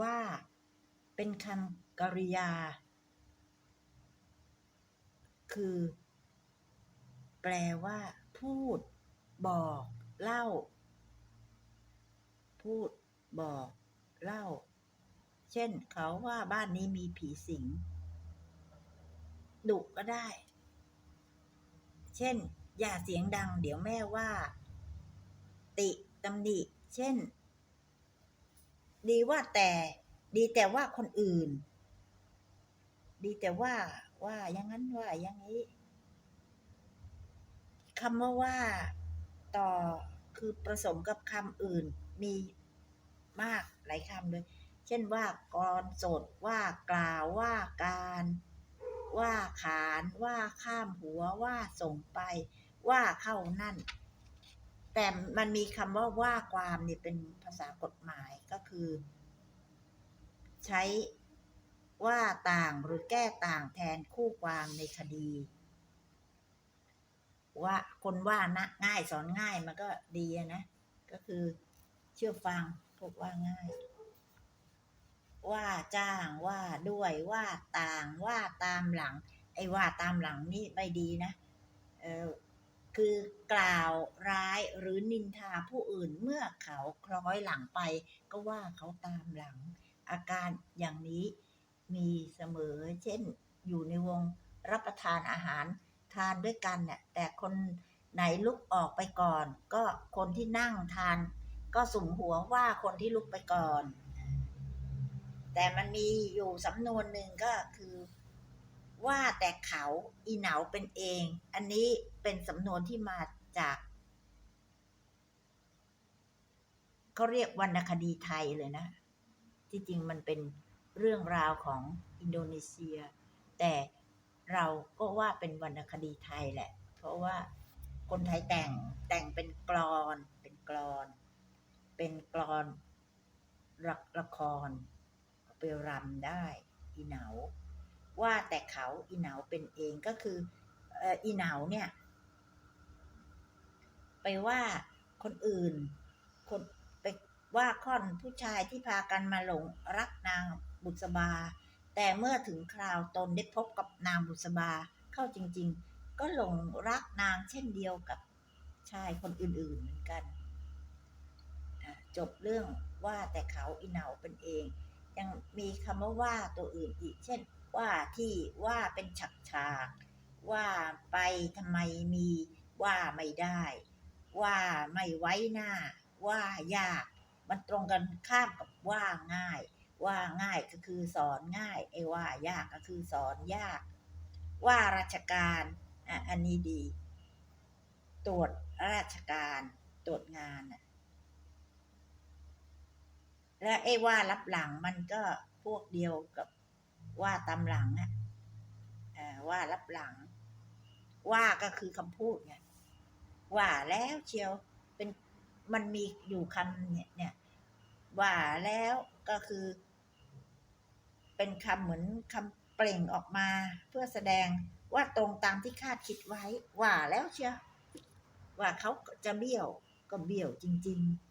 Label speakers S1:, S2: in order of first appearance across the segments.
S1: ว่าเป็นคำกริยา คือ แปลว่า พูด บอก เล่า พูด บอก เล่า เช่น เขาว่าบ้านนี้มีผีสิงดุก็ได้ เช่น อย่าเสียงดัง เดี๋ยวแม่ว่า ติตำหนิ เช่น ดีว่าแต่ ดีแต่ว่าคนอื่น ดีแต่ว่า ว่าอย่างนั้นว่าอย่างนี้คำว่าว่าต่อคือผสมกับคำอื่นมีมากหลายคำเลย เช่นว่ากรสดว่ากล่าวว่าการ ว่าขาน ว่าข้ามหัวว่าส่งไป ว่าเข้านั่น แต่มันมีคำว่าว่าความเนี่ยเป็นภาษากฎหมายก็คือ ใช้ว่าต่างหรือแก้ต่างแทนคู่ความในคดี ว่าคนว่านะง่ายสอนง่ายมันก็ดีนะ ก็คือเชื่อฟังพวกว่าง่าย ว่าจ้างว่าด้วยว่าต่างว่าตามหลัง ไอ้ว่าตามหลังนี่ไม่ดีนะ เออ คือกล่าวร้ายหรือนินทาผู้อื่นเมื่อเขาคล้อยหลังไป ก็ว่าเขาตามหลัง อาการอย่างนี้มีเสมอ เช่น อยู่ในวงรับประทานอาหารทานด้วยกันเนี่ยแต่คนไหนลุกออกไปก่อน ก็คนที่นั่งทาน ก็สุ่มหัวว่าคนที่ลุกไปก่อน แต่มันมีอยู่สำนวนหนึ่งก็คือ ว่าแต่เขาอีเหนาเป็นเอง อันนี้เป็นสำนวนที่มาจากเขาเรียกวรรณคดีไทยเลยนะ ที่จริงมันเป็นเรื่องราวของอินโดนีเซีย แต่เราก็ว่าเป็นวรรณคดีไทยแหละ เพราะว่าคนไทยแต่งแต่งเป็นกรอนเป็นกรอน เป็นกรอนละละครเอาไปรำได้อีเหนา ว่าแต่เขาอีเหนาเป็นเองก็คืออีเหนาเนี่ย ไปว่าคนอื่น คนไปว่าค่อนผู้ชายที่พากันมาหลงรักนางบุษบา แต่เมื่อถึงคราวตนได้พบกับนางบุษบาเข้าจริง ๆ ก็หลงรักนางเช่นเดียวกับชายคนอื่นๆเหมือนกันจบเรื่องว่าแต่เขาอีเหนาเป็นเอง ยังมีคำว่าว่าตัวอื่นอีก เช่น ว่าที่ว่าเป็นฉักฉากว่าไปทำไมมีว่าไม่ได้ ว่าไม่ไว้หน้า ว่ายาก มันตรงกันข้ามกับว่าง่าย ว่าง่ายก็คือสอนง่ายไอ้ว่ายากก็คือสอนยาก ว่าราชการอะอันนี้ดี ตรวจราชการตรวจงานน่ะและไอ้ว่ารับหลังมันก็พวกเดียวกับ ว่าตามหลังอะว่ารับหลัง ว่าก็คือคำพูดไงว่าแล้วเชียวเป็นมันมีอยู่คำเนี่ยเนี่ย ว่าแล้วก็คือ เป็นคำเหมือนคำเปล่งออกมาเพื่อแสดงว่าตรงตามที่คาดคิดไว้ ว่าแล้วเชียวว่าเขาจะเบี้ยวก็เบี้ยวจริง ๆ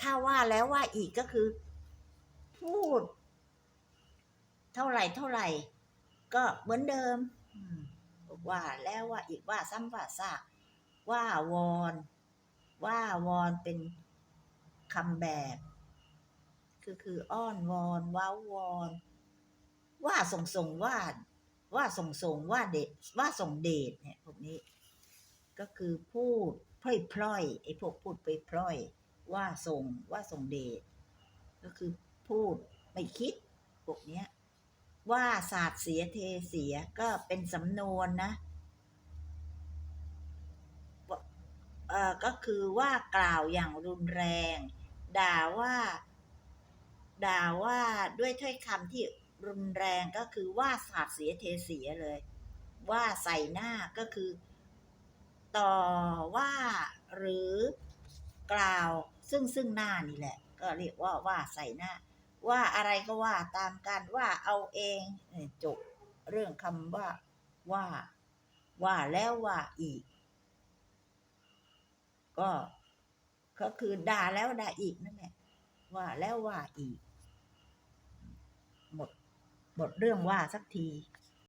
S1: ถ้าว่าแล้วว่าอีกก็คือ พูด เท่าไหร่เท่าไหร่ ก็เหมือนเดิมว่าแล้วว่าอีกว่าซ้ำว่าซากว่าวอน ว่าวอนเป็นคำแบบ คือคืออ้อนวอนว้าวอน ว่าส่งส่งว่าว่าส่งส่งว่าเดชว่าส่งเดชเนี่ยพวกนี้ ก็คือพูดพล่อยพล่อยไอ้พวกพูดไปพล่อย ว่าส่งว่าส่งเดชก็คือ พูดไม่คิดพวกเนี้ย ว่าศาสตร์เสียเทเสียก็เป็นสำนวนนะเอ่อก็คือว่ากล่าวอย่างรุนแรง ด่าว่า ด่าว่าด้วยถ้อยคำที่รุนแรงก็คือว่าสาดเสียเทเสียเลย ว่าใส่หน้าก็คือ ต่อว่าหรือกล่าวซึ่งซึ่งหน้านี่แหละ ก็เรียกว่าว่าใส่หน้า ว่าอะไรก็ว่าตามกันว่าเอาเองจบเรื่องคำว่าว่า ว่าแล้วว่าอีก ก็ก็คือด่าแล้วด่าอีกนั่นแหละว่าแล้วว่าอีก หมดหมดเรื่องว่าสักที